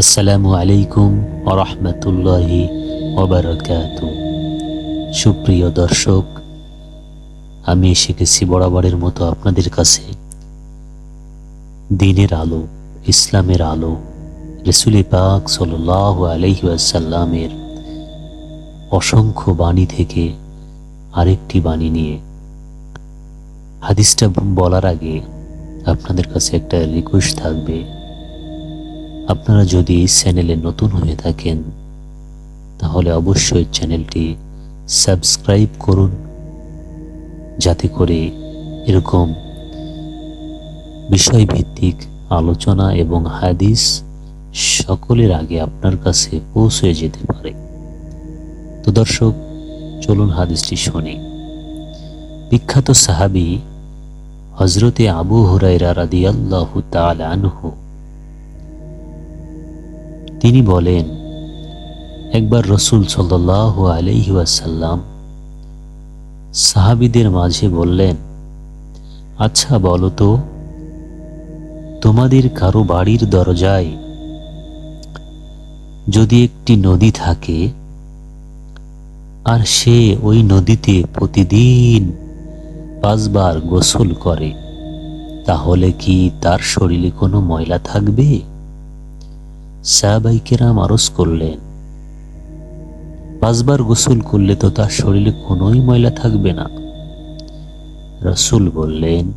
আসসালামু আলাইকুম ওরহমতুল্লাহি ওবরাকাত সুপ্রিয় দর্শক, আমি এসে গেছি বরাবরের মতো আপনাদের কাছে। দিনের আলো, ইসলামের আলো, রসুল পাক সাল আলহি আসাল্লামের অসংখ্য বাণী থেকে আরেকটি বাণী নিয়ে। হাদিসটা বলার আগে আপনাদের কাছে একটা রিকোয়েস্ট থাকবে। আপনারা যদি চ্যানেলে নতুন হয়ে থাকেন, তাহলে অবশ্যই চ্যানেলটি সাবস্ক্রাইব করুন, যাতে করে এরকম বিষয়ভিত্তিক আলোচনা এবং হাদিস সকলের আগে আপনার কাছে পৌঁছে যেতে পারে। তো দর্শক, চলুন হাদিসটি শুনি। বিখ্যাত সাহাবি হজরতে আবু হুরাইরা রাদিয়াল্লাহু তাআলা আনহু তিনি বলেন, একবার রসুল সাল্লাহ আলহিউসাল্লাম সাহাবিদের মাঝে বললেন আচ্ছা বলো তো, তোমাদের কারও বাড়ির দরজায় যদি একটি নদী থাকে, আর সে ওই নদীতে প্রতিদিন পাঁচবার গোসল করে, তাহলে কি তার শরীরে কোনো ময়লা থাকবে? সাহাবাইকেরাম আরস করলেন, পাঁচবার গোসল করলে তো তার শরীরে কোনোই ময়লা থাকবে না। রসুল বললেন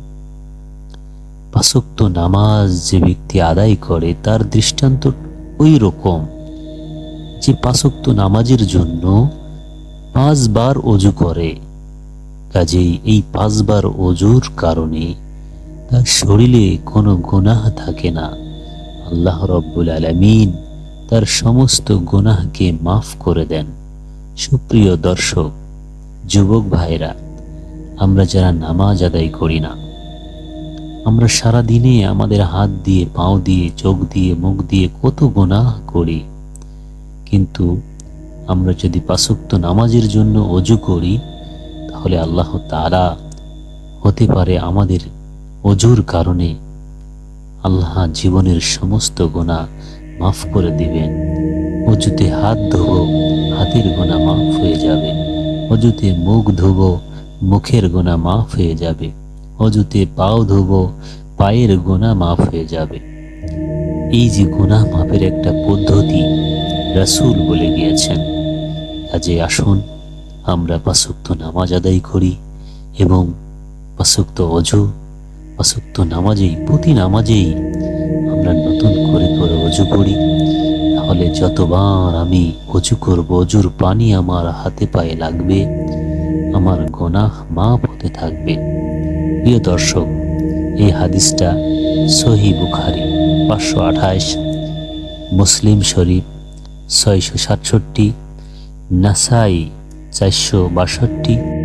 পাশক্ত নামাজ যে ব্যক্তি আদায় করে তার দৃষ্টান্ত ওই রকম যে পাশক্ত নামাজের জন্য পাঁচবার অজু করে। কাজেই এই পাঁচবার অজুর কারণে তার শরীরে কোনো গুনাহ থাকে না। আল্লাহ রব্বুল আলমিন তার সমস্ত গুনাহকে মাফ করে দেন। সুপ্রিয় দর্শক, যুবক ভাইরা, আমরা যারা নামাজ আদায় করি না, আমরা সারা দিনে আমাদের হাত দিয়ে, পাও দিয়ে, চোখ দিয়ে, মুখ দিয়ে কত গুনাহ করি। কিন্তু আমরা যদি পাশক্ত নামাজের জন্য অজু করি, তাহলে আল্লাহ তারা হতে পারে আমাদের অজুর কারণে আল্লাহ জীবনের সমস্ত গোনা মাফ করে দিবেন। অজুতে হাত ধোব, হাতের গোনা মাফ হয়ে যাবে। অজুতে মুখ ধোব, মুখের গোনা মাফ হয়ে যাবে। অজুতে পাও ধোব, পায়ের গোনা মাফ হয়ে যাবে। এই যে গোনা মাপের একটা পদ্ধতি রাসুল বলে গিয়েছেন, কাজে আসুন, আমরা পাশক্ত নামাজ আদায় করি এবং পাশক্ত অজু পাশক্ত নামাজেই, প্রতি নামাজেই আমরা নতুন করে করে অজু করি। তাহলে যতবার আমি অজু করব, অজুর পানি আমার হাতে পায়ে লাগবে, আমার গোনাহ মাপ হতে থাকবে। প্রিয় দর্শক, এই হাদিসটা সহি বুখারি, পাঁচশো আঠাইশ মুসলিম শরীফ, ছয়শো সাতষট্টি, নাসাই চারশো বাষট্টি